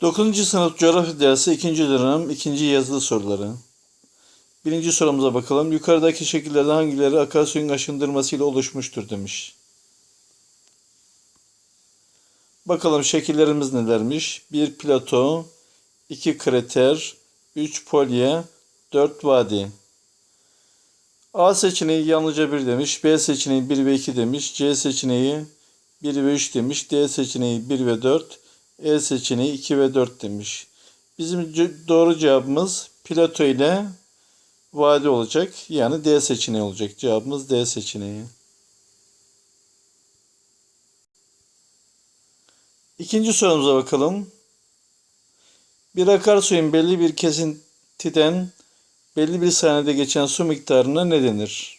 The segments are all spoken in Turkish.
9. sınıf coğrafya dersi 2. dönem 2. yazılı soruları. Birinci sorumuza bakalım. Yukarıdaki şekillerden hangileri akarsuyun aşındırmasıyla oluşmuştur demiş. Bakalım şekillerimiz nelermiş? 1 plato, 2 krater, 3 polye, 4 vadi. A seçeneği yalnızca 1 demiş. B seçeneği 1 ve 2 demiş. C seçeneği 1 ve 3 demiş. D seçeneği 1 ve 4. E seçeneği 2 ve 4 demiş. Bizim doğru cevabımız plato ile vadi olacak. Yani D seçeneği olacak. Cevabımız D seçeneği. İkinci sorumuza bakalım. Bir akarsuyun belli bir kesintiden belli bir saniyede geçen su miktarına ne denir?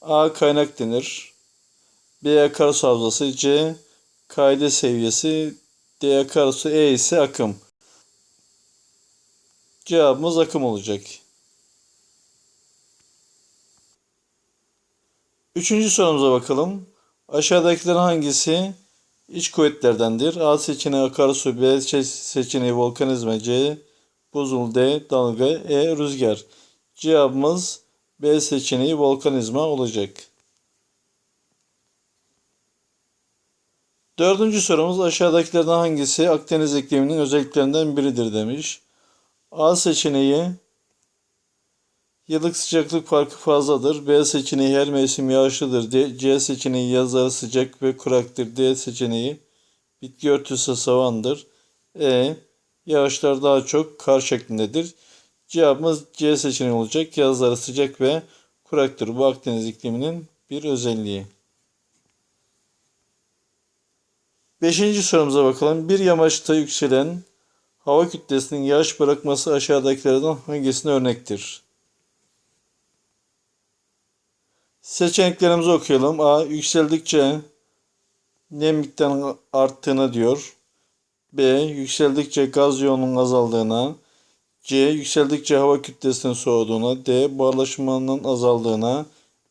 A. Kaynak denir. B. Akarsu havzası. C. Kaide seviyesi. D. Akarsu. E ise akım. Cevabımız akım olacak. Üçüncü sorumuza bakalım. Aşağıdakilerin hangisi iç kuvvetlerdendir? A seçeneği akarsu, B seçeneği volkanizma, C buzul, D dalga, E rüzgar. Cevabımız B seçeneği volkanizma olacak. Dördüncü sorumuz aşağıdakilerden hangisi Akdeniz ikliminin özelliklerinden biridir demiş. A seçeneği Yıllık sıcaklık farkı fazladır. B seçeneği her mevsim yağışlıdır. D, C seçeneği yazları sıcak ve kuraktır. D seçeneği bitki örtüsü savandır. E yağışlar daha çok kar şeklindedir. Cevabımız C seçeneği olacak. Yazları sıcak ve kuraktır. Bu Akdeniz ikliminin bir özelliği. Beşinci sorumuza bakalım. Bir yamaçta yükselen hava kütlesinin yağış bırakması aşağıdakilerden hangisine örnektir? Seçeneklerimizi okuyalım. A. Yükseldikçe nem miktarının arttığına diyor. B. Yükseldikçe gaz yoğunluğunun azaldığına. C. Yükseldikçe hava kütlesinin soğuduğuna. D. Buharlaşmanın azaldığına.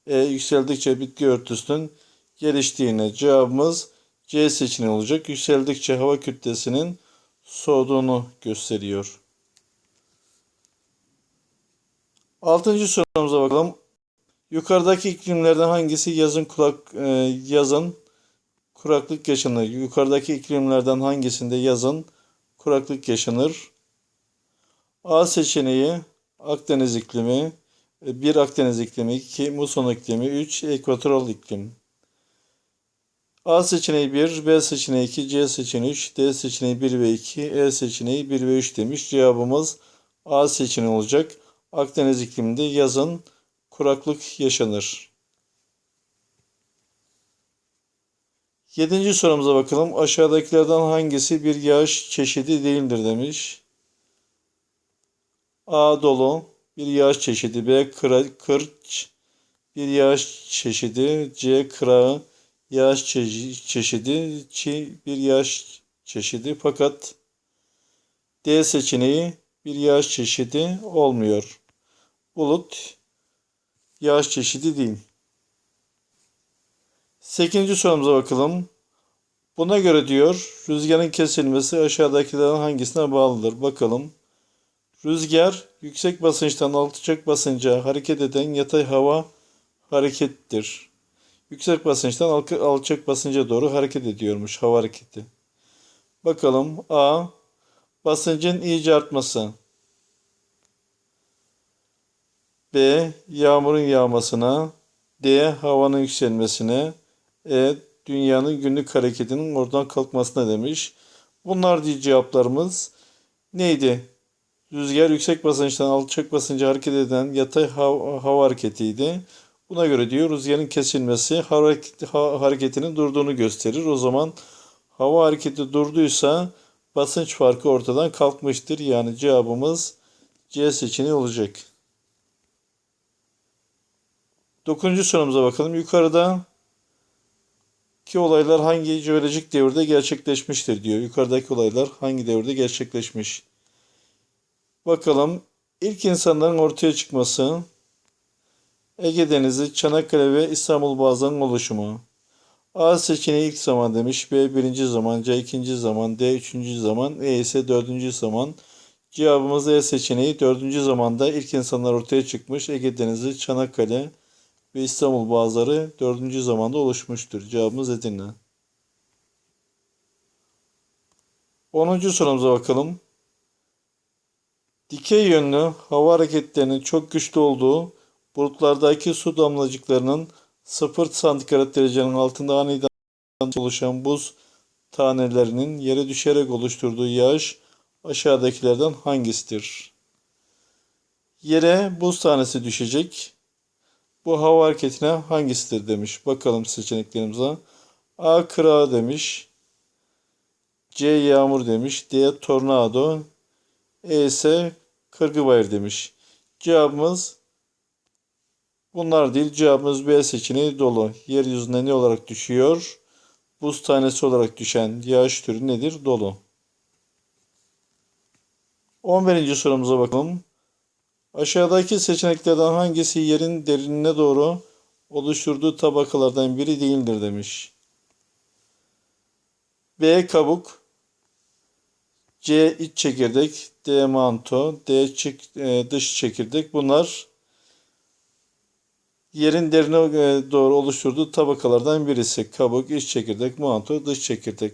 E. Yükseldikçe bitki örtüsünün geliştiğine. Cevabımız C seçeneği olacak. Yükseldikçe hava kütlesinin soğuduğunu gösteriyor. Altıncı sorumuza bakalım. Yukarıdaki iklimlerden hangisi yazın kulak e, yazın kuraklık yaşanır? Yukarıdaki iklimlerden hangisinde yazın kuraklık yaşanır? A seçeneği Akdeniz iklimi, 1 Akdeniz iklimi, 2 muson iklimi, 3 ekvatoral iklim. A seçeneği 1, B seçeneği 2, C seçeneği 3, D seçeneği 1 ve 2, E seçeneği 1 ve 3 demiş. Cevabımız A seçeneği olacak. Akdeniz ikliminde yazın kuraklık yaşanır. Yedinci sorumuza bakalım. Aşağıdakilerden hangisi bir yağış çeşidi değildir demiş. A. Dolu bir yağış çeşidi. B. Kıra, kırç bir yağış çeşidi. C. Kırağı yağış çe- çeşidi. Çi bir yağış çeşidi. Fakat D seçeneği bir yağış çeşidi olmuyor. Bulut yağış çeşidi değil. Sekizinci sorumuza bakalım. Buna göre diyor rüzgarın kesilmesi aşağıdakilerden hangisine bağlıdır? Bakalım. Rüzgar yüksek basınçtan alçak basınca hareket eden yatay hava harekettir. Yüksek basınçtan alk- alçak basınca doğru hareket ediyormuş hava hareketi. Bakalım A. Basıncın iyice artması. B. Yağmurun yağmasına. D. Havanın yükselmesine. E. Dünyanın günlük hareketinin oradan kalkmasına demiş. Bunlar diye cevaplarımız neydi? Rüzgar yüksek basınçtan alçak basınca hareket eden yatay hava, hava hareketiydi. Buna göre diyor rüzgarın kesilmesi hareketinin durduğunu gösterir. O zaman hava hareketi durduysa basınç farkı ortadan kalkmıştır. Yani cevabımız C seçeneği olacak. Dokuzuncu sorumuza bakalım. Yukarıda ki olaylar hangi jeolojik devirde gerçekleşmiştir diyor. Yukarıdaki olaylar hangi devirde gerçekleşmiş? Bakalım. İlk insanların ortaya çıkması, Ege Denizi, Çanakkale ve İstanbul Boğazı'nın oluşumu, A seçeneği ilk zaman demiş. B birinci zaman. C ikinci zaman. D üçüncü zaman. E ise dördüncü zaman. Cevabımız E seçeneği dördüncü zamanda ilk insanlar ortaya çıkmış. Ege Denizi, Çanakkale ve İstanbul Boğazları dördüncü zamanda oluşmuştur. Cevabımız Edirne. 10. sorumuza bakalım. Dikey yönlü hava hareketlerinin çok güçlü olduğu bulutlardaki su damlacıklarının 0 santigrat derecenin altında aniden oluşan buz tanelerinin yere düşerek oluşturduğu yağış aşağıdakilerden hangisidir? Yere buz tanesi düşecek. Bu hava hareketine hangisidir demiş. Bakalım seçeneklerimize. A. Kıra demiş. C. Yağmur demiş. D. Tornado. E ise Kırgıbayır demiş. Cevabımız bunlar değil. Cevabımız B seçeneği dolu. Yeryüzüne ne olarak düşüyor? Buz tanesi olarak düşen yağış türü nedir? Dolu. 11. sorumuza bakalım. Aşağıdaki seçeneklerden hangisi yerin derinine doğru oluşturduğu tabakalardan biri değildir demiş. B. Kabuk C. iç çekirdek D. Manto D. e, dış çekirdek Bunlar yerin derine e, doğru oluşturduğu tabakalardan birisi. Kabuk, iç çekirdek, manto, dış çekirdek.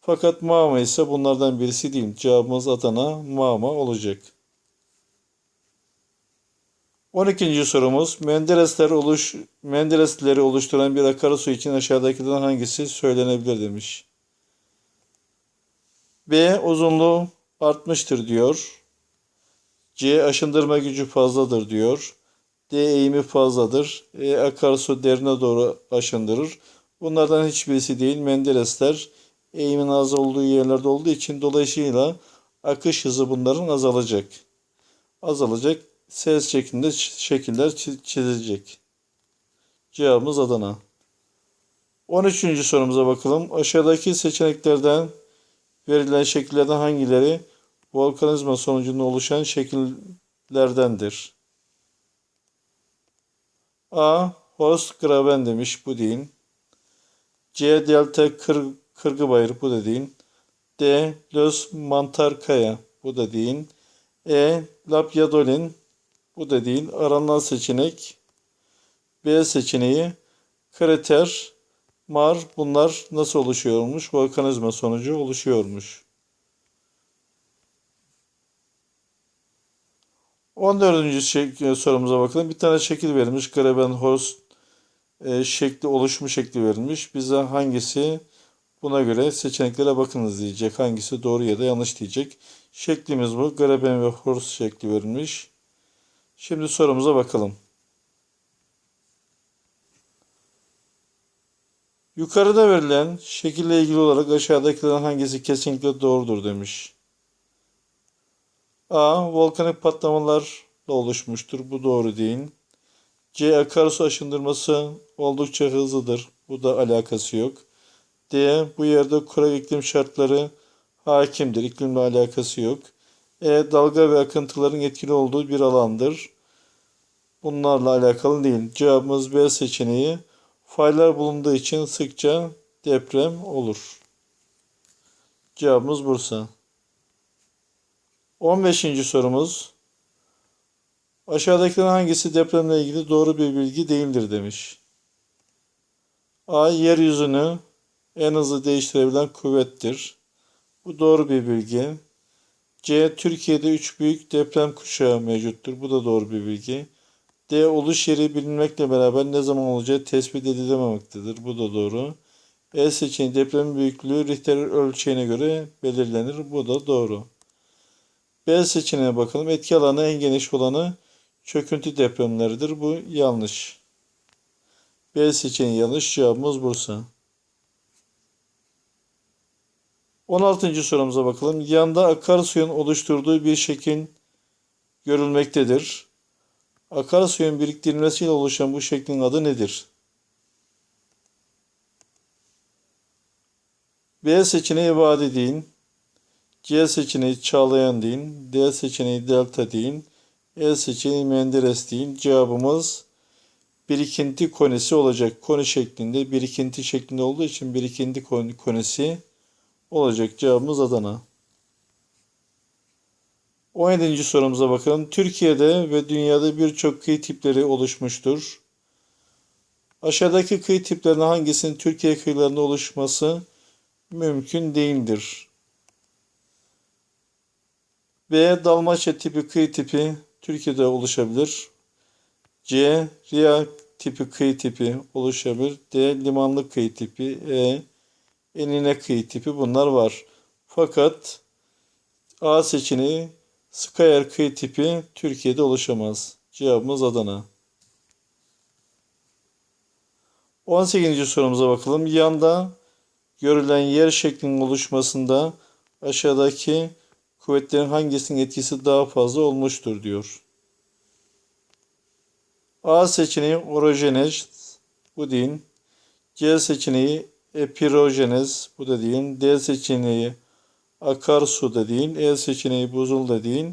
Fakat mağma ise bunlardan birisi değil. Cevabımız Adana mağma olacak. 12. sorumuz Menderesler oluş Menderesleri oluşturan bir akarsu için aşağıdakilerden hangisi söylenebilir demiş. B uzunluğu artmıştır diyor. C aşındırma gücü fazladır diyor. D eğimi fazladır. E akarsu derine doğru aşındırır. Bunlardan hiçbirisi değil. Menderesler eğimin az olduğu yerlerde olduğu için dolayısıyla akış hızı bunların azalacak. Azalacak. Ses şeklinde şekiller çi- çizilecek. Cevabımız Adana. 13. sorumuza bakalım. Aşağıdaki seçeneklerden verilen şekillerden hangileri volkanizma sonucunda oluşan şekillerdendir? A. Horst Graben demiş. Bu değil. C. Delta Kır, Kırgıbayır. Bu da değil. D. Los Mantarkaya. Bu da değil. E. Lapyadolin. Bu da değil. Aranan seçenek B seçeneği krater, mar bunlar nasıl oluşuyormuş? Volkanizma sonucu oluşuyormuş. 14. Şek- sorumuza bakalım. Bir tane şekil verilmiş. Grabenhorst e, şekli oluşumu şekli verilmiş. Bize hangisi buna göre seçeneklere bakınız diyecek. Hangisi doğru ya da yanlış diyecek. Şeklimiz bu. Graben ve Horst şekli verilmiş. Şimdi sorumuza bakalım. Yukarıda verilen şekille ilgili olarak aşağıdakilerden hangisi kesinlikle doğrudur demiş. A. Volkanik patlamalarla oluşmuştur. Bu doğru değil. C. Akarsu aşındırması oldukça hızlıdır. Bu da alakası yok. D. Bu yerde kurak iklim şartları hakimdir. İklimle alakası yok. E. Dalga ve akıntıların etkili olduğu bir alandır. Bunlarla alakalı değil. Cevabımız B seçeneği. Faylar bulunduğu için sıkça deprem olur. Cevabımız Bursa. 15. sorumuz. Aşağıdakilerden hangisi depremle ilgili doğru bir bilgi değildir demiş. A. Yeryüzünü en hızlı değiştirebilen kuvvettir. Bu doğru bir bilgi. C. Türkiye'de 3 büyük deprem kuşağı mevcuttur. Bu da doğru bir bilgi. D. Oluş yeri bilinmekle beraber ne zaman olacağı tespit edilememektedir. Bu da doğru. E seçeneği depremin büyüklüğü Richter ölçeğine göre belirlenir. Bu da doğru. B seçeneğine bakalım. Etki alanı en geniş olanı çöküntü depremleridir. Bu yanlış. B seçeneği yanlış. Cevabımız Bursa. 16. sorumuza bakalım. Yanda akarsuyun oluşturduğu bir şekil görülmektedir. Akarsuyun biriktirilmesiyle oluşan bu şeklin adı nedir? B seçeneği vadi deyin. C seçeneği çağlayan deyin. D seçeneği delta deyin. E seçeneği Menderes deyin. Cevabımız birikinti konesi olacak. Koni şeklinde, birikinti şeklinde olduğu için birikinti kon- konesi olacak. Cevabımız Adana. 17. sorumuza bakalım. Türkiye'de ve dünyada birçok kıyı tipleri oluşmuştur. Aşağıdaki kıyı tiplerinin hangisinin Türkiye kıyılarında oluşması mümkün değildir? B. Dalmaçya tipi kıyı tipi Türkiye'de oluşabilir. C. Riya tipi kıyı tipi oluşabilir. D. Limanlı kıyı tipi. E. Enine kıyı tipi bunlar var. Fakat A seçeneği Skayer kıyı tipi Türkiye'de oluşamaz. Cevabımız Adana. 18. sorumuza bakalım. Yanda görülen yer şeklinin oluşmasında aşağıdaki kuvvetlerin hangisinin etkisi daha fazla olmuştur diyor. A seçeneği orojenez bu değil. C seçeneği epirojenez bu da değil. D seçeneği akarsu da değil. E seçeneği buzul da değil.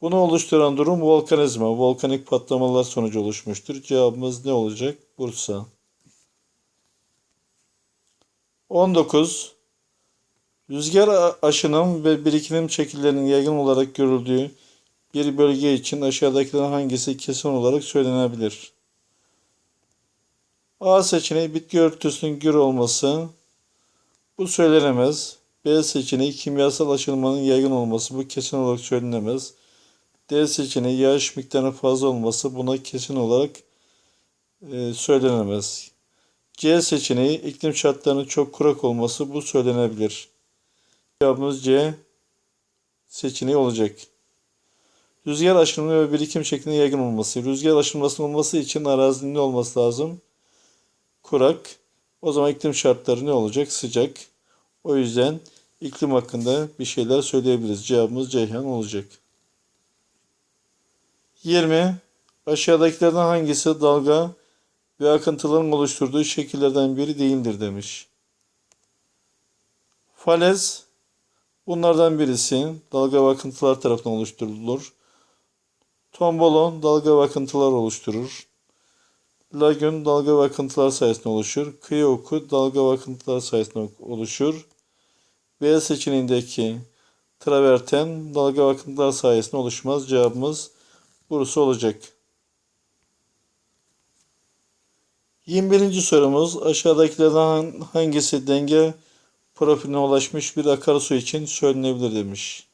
Bunu oluşturan durum volkanizma. Volkanik patlamalar sonucu oluşmuştur. Cevabımız ne olacak? Bursa. 19. Rüzgar aşının ve birikim şekillerinin yaygın olarak görüldüğü bir bölge için aşağıdakilerden hangisi kesin olarak söylenebilir? A seçeneği bitki örtüsünün gür olması. Bu söylenemez. B seçeneği kimyasal aşılmanın yaygın olması. Bu kesin olarak söylenemez. D seçeneği yağış miktarının fazla olması. Buna kesin olarak e, söylenemez. C seçeneği iklim şartlarının çok kurak olması. Bu söylenebilir. Cevabımız C seçeneği olacak. Rüzgar aşınımı ve birikim şeklinde yaygın olması. Rüzgar aşınmasının olması için arazinin ne olması lazım? Kurak. O zaman iklim şartları ne olacak? Sıcak. O yüzden iklim hakkında bir şeyler söyleyebiliriz. Cevabımız Ceyhan olacak. 20. Aşağıdakilerden hangisi dalga ve akıntıların oluşturduğu şekillerden biri değildir demiş. Falez bunlardan birisi dalga ve akıntılar tarafından oluşturulur. Tombolon dalga ve akıntılar oluşturur. Lagün dalga ve akıntılar sayesinde oluşur. Kıyı oku dalga ve akıntılar sayesinde oluşur. B seçeneğindeki traverten dalga ve akıntılar sayesinde oluşmaz. Cevabımız Bursa olacak. 21. sorumuz aşağıdakilerden hangisi denge profiline ulaşmış bir akarsu için söylenebilir demiş.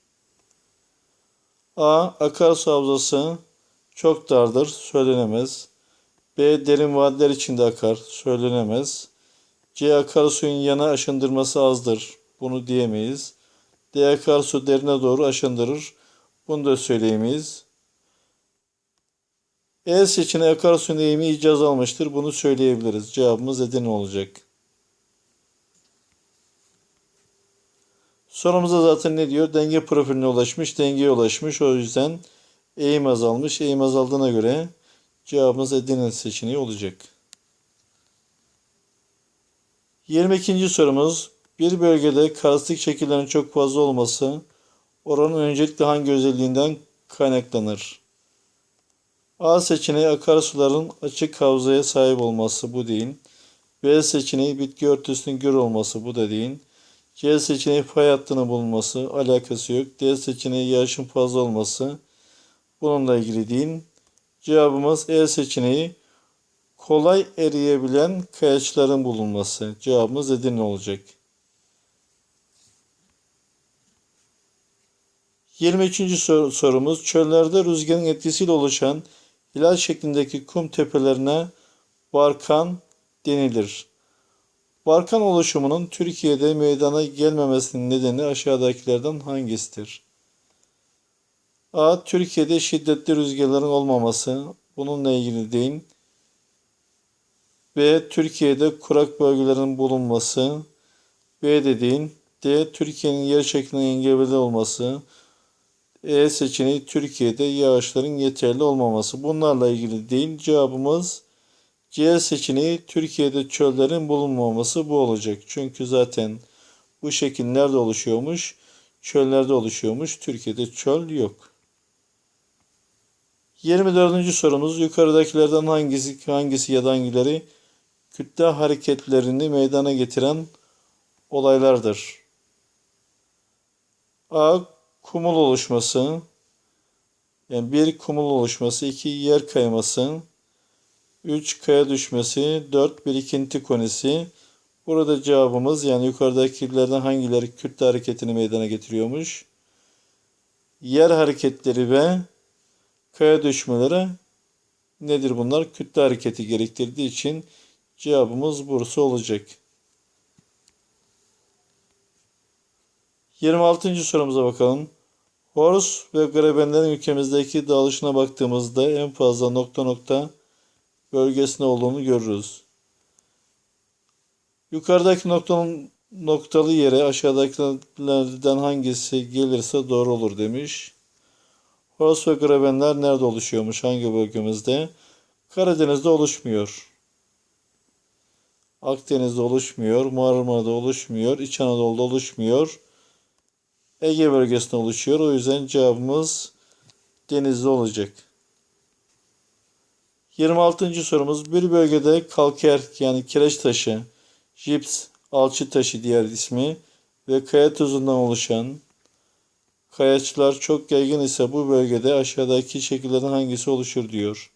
A. Akarsu havzası çok dardır, söylenemez. B. Derin vadiler içinde akar, söylenemez. C. Akarsuyun yana aşındırması azdır, bunu diyemeyiz. D. Akarsu derine doğru aşındırır, bunu da söyleyemeyiz. E seçeneği akarsuyun eğimi icaz almıştır, bunu söyleyebiliriz. Cevabımız Edirne olacak. Sorumuzda zaten ne diyor? Denge profiline ulaşmış, dengeye ulaşmış. O yüzden eğim azalmış. Eğim azaldığına göre cevabımız Edirne seçeneği olacak. 22. sorumuz. Bir bölgede karstik şekillerin çok fazla olması oranın öncelikle hangi özelliğinden kaynaklanır? A seçeneği akarsuların açık havzaya sahip olması bu değil. B seçeneği bitki örtüsünün gür olması bu da değil. C seçeneği fay hattının bulunması alakası yok. D seçeneği yağışın fazla olması bununla ilgili değil. Cevabımız E seçeneği kolay eriyebilen kayaçların bulunması. Cevabımız Edirne olacak. 23. sor- sorumuz çöllerde rüzgarın etkisiyle oluşan hilal şeklindeki kum tepelerine barkan denilir. Barkan oluşumunun Türkiye'de meydana gelmemesinin nedeni aşağıdakilerden hangisidir? A. Türkiye'de şiddetli rüzgarların olmaması. Bununla ilgili değil. B. Türkiye'de kurak bölgelerin bulunması. B de değil. D. Türkiye'nin yer şeklinin engebeli olması. E seçeneği Türkiye'de yağışların yeterli olmaması. Bunlarla ilgili değil. Cevabımız C seçeneği Türkiye'de çöllerin bulunmaması bu olacak. Çünkü zaten bu şekil nerede oluşuyormuş? Çöllerde oluşuyormuş. Türkiye'de çöl yok. 24. sorumuz yukarıdakilerden hangisi hangisi ya da hangileri kütle hareketlerini meydana getiren olaylardır? A. Kumul oluşması. Yani bir kumul oluşması, iki yer kayması, üç kaya düşmesi, dört birikinti konisi. Burada cevabımız yani yukarıdakilerden hangileri kütle hareketini meydana getiriyormuş? Yer hareketleri ve kaya düşmeleri nedir bunlar? Kütle hareketi gerektirdiği için cevabımız Bursa olacak. 26. sorumuza bakalım. Horus ve Grebenlerin ülkemizdeki dağılışına baktığımızda en fazla nokta nokta bölgesinde olduğunu görürüz. Yukarıdaki noktanın noktalı yere aşağıdakilerden hangisi gelirse doğru olur demiş. Horus ve Grebenler nerede oluşuyormuş? Hangi bölgemizde? Karadeniz'de oluşmuyor. Akdeniz'de oluşmuyor. Marmara'da oluşmuyor. İç Anadolu'da oluşmuyor. Ege bölgesinde oluşuyor. O yüzden cevabımız denizde olacak. 26. sorumuz bir bölgede kalker yani kireç taşı, jips, alçı taşı diğer ismi ve kaya tuzundan oluşan kayaçlar çok yaygın ise bu bölgede aşağıdaki şekillerden hangisi oluşur diyor.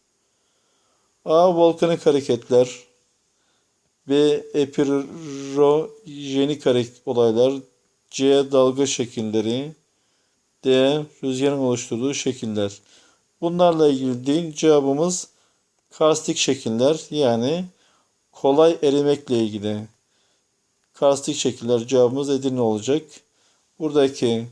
A. Volkanik hareketler B. Epirojenik olaylar C. Dalga şekilleri D. Rüzgarın oluşturduğu şekiller. Bunlarla ilgili değil cevabımız karstik şekiller yani kolay erimekle ilgili. Karstik şekiller cevabımız Edirne olacak. Buradaki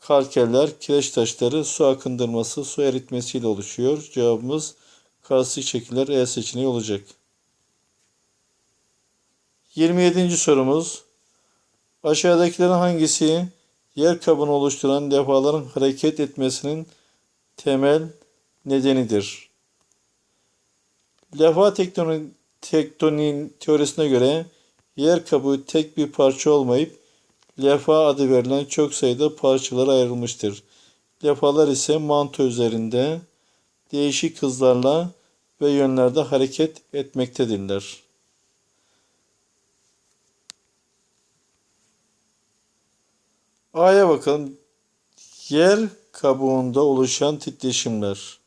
kalkerler, kireç taşları su akındırması, su eritmesiyle oluşuyor. Cevabımız karstik şekiller E seçeneği olacak. 27. sorumuz. Aşağıdakilerin hangisi yer kabını oluşturan levhaların hareket etmesinin temel nedenidir? Levha tektoni, tektoniğin teorisine göre yer kabuğu tek bir parça olmayıp levha adı verilen çok sayıda parçalara ayrılmıştır. Levhalar ise manto üzerinde değişik hızlarla ve yönlerde hareket etmektedirler. A'ya bakalım. Yer kabuğunda oluşan titreşimler.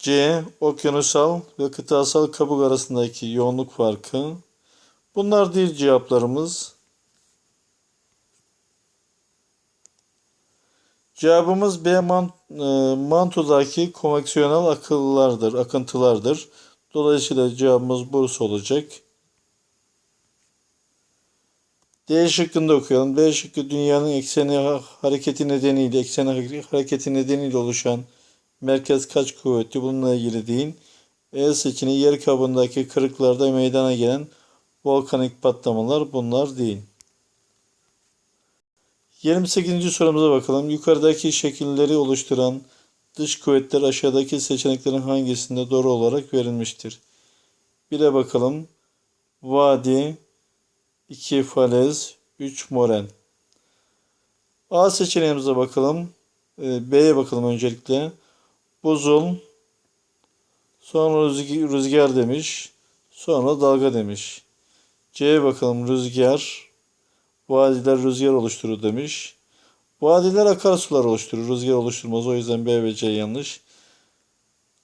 C. Okyanusal ve kıtasal kabuk arasındaki yoğunluk farkı. Bunlar değil cevaplarımız. Cevabımız B. Man, e, mantodaki konveksiyonel akıllardır, akıntılardır. Dolayısıyla cevabımız Bursa olacak. D şıkkında okuyalım. D şıkkı dünyanın ekseni hareketi nedeniyle, ekseni hareketi nedeniyle oluşan merkez kaç kuvveti bununla ilgili değil. E seçeneği yer kabındaki kırıklarda meydana gelen volkanik patlamalar bunlar değil. 28. sorumuza bakalım. Yukarıdaki şekilleri oluşturan dış kuvvetler aşağıdaki seçeneklerin hangisinde doğru olarak verilmiştir? Bire bakalım. Vadi, 2 falez, 3 moren. A seçeneğimize bakalım. Ee, B'ye bakalım öncelikle. Buzul, sonra rüzg- rüzgar demiş, sonra dalga demiş. C'ye bakalım rüzgar, vadiler rüzgar oluşturur demiş. Vadiler akarsular oluşturur, rüzgar oluşturmaz. O yüzden B ve C yanlış.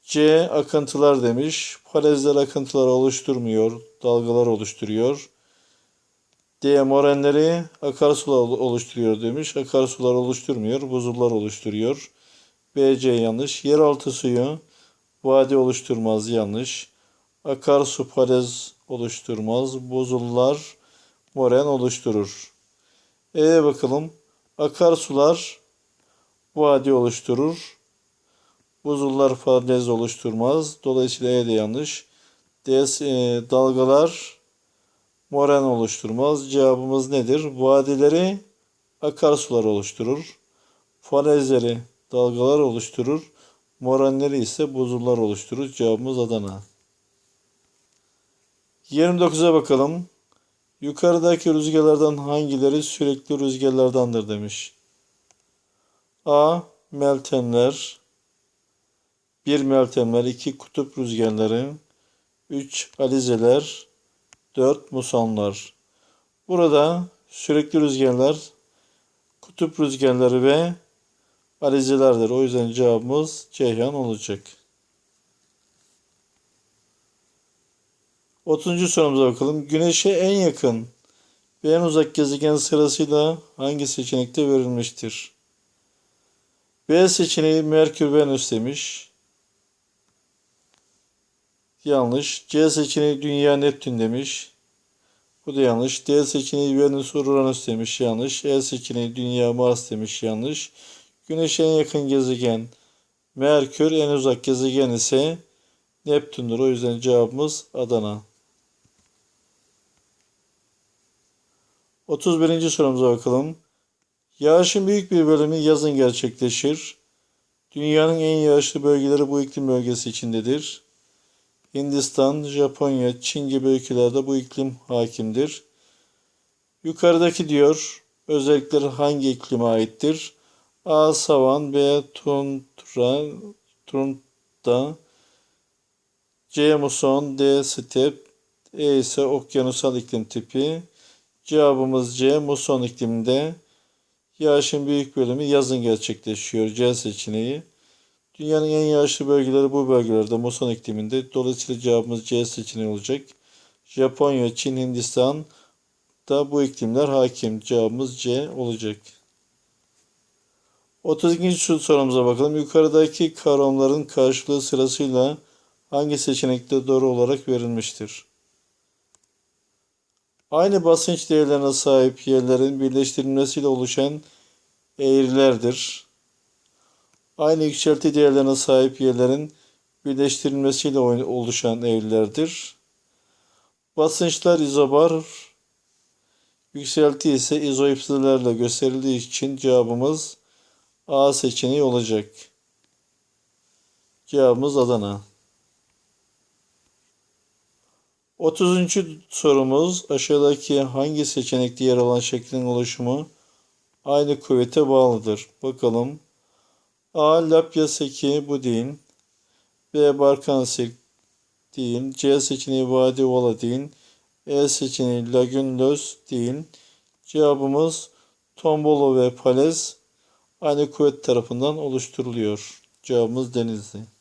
C akıntılar demiş. Falezler akıntılar oluşturmuyor, dalgalar oluşturuyor. D morenleri akarsular oluşturuyor demiş. Akarsular oluşturmuyor, buzullar oluşturuyor. BC yanlış. Yeraltı suyu vadi oluşturmaz yanlış. Akarsu falez oluşturmaz. Buzullar moren oluşturur. E'ye bakalım. Akarsular vadi oluşturur. Buzullar falez oluşturmaz. Dolayısıyla E de yanlış. D, e, dalgalar moren oluşturmaz. Cevabımız nedir? Vadileri akarsular oluşturur. Falezleri dalgalar oluşturur. Morenleri ise buzullar oluşturur. Cevabımız Adana. 29'a bakalım. Yukarıdaki rüzgarlardan hangileri sürekli rüzgarlardandır demiş. A. Meltemler 1 Meltemler 2 Kutup rüzgarları 3 Alizeler 4 Musanlar Burada sürekli rüzgarlar kutup rüzgarları ve alizelerdir. O yüzden cevabımız Ceyhan olacak. 30. sorumuza bakalım. Güneşe en yakın ve en uzak gezegen sırasıyla hangi seçenekte verilmiştir? B seçeneği Merkür Venüs demiş. Yanlış. C seçeneği Dünya Neptün demiş. Bu da yanlış. D seçeneği Venüs Uranüs demiş yanlış. E seçeneği Dünya Mars demiş yanlış. Güneş'e en yakın gezegen Merkür, en uzak gezegen ise Neptün'dür. O yüzden cevabımız Adana. 31. sorumuza bakalım. Yağışın büyük bir bölümü yazın gerçekleşir. Dünyanın en yağışlı bölgeleri bu iklim bölgesi içindedir. Hindistan, Japonya, Çin gibi ülkelerde bu iklim hakimdir. Yukarıdaki diyor, özellikleri hangi iklime aittir? A. Savan, B. Tundra, Tundra, C. Muson, D. Step, E ise okyanusal iklim tipi. Cevabımız C. Muson ikliminde yağışın büyük bölümü yazın gerçekleşiyor. C seçeneği. Dünyanın en yağışlı bölgeleri bu bölgelerde muson ikliminde. Dolayısıyla cevabımız C seçeneği olacak. Japonya, Çin, Hindistan da bu iklimler hakim. Cevabımız C olacak. 32. sorumuza bakalım. Yukarıdaki kavramların karşılığı sırasıyla hangi seçenekte doğru olarak verilmiştir? Aynı basınç değerlerine sahip yerlerin birleştirilmesiyle oluşan eğrilerdir. Aynı yükselti değerlerine sahip yerlerin birleştirilmesiyle oluşan eğrilerdir. Basınçlar izobar, yükselti ise izoipsilerle gösterildiği için cevabımız A seçeneği olacak. Cevabımız Adana. 30. sorumuz aşağıdaki hangi seçenekte yer alan şeklin oluşumu aynı kuvvete bağlıdır? Bakalım. A. Lapya seki bu değil. B. Barkansik değil. C seçeneği Vadi Ola değil. E seçeneği Lagün Löz değil. Cevabımız Tombolo ve Palez aynı kuvvet tarafından oluşturuluyor. Cevabımız Denizli.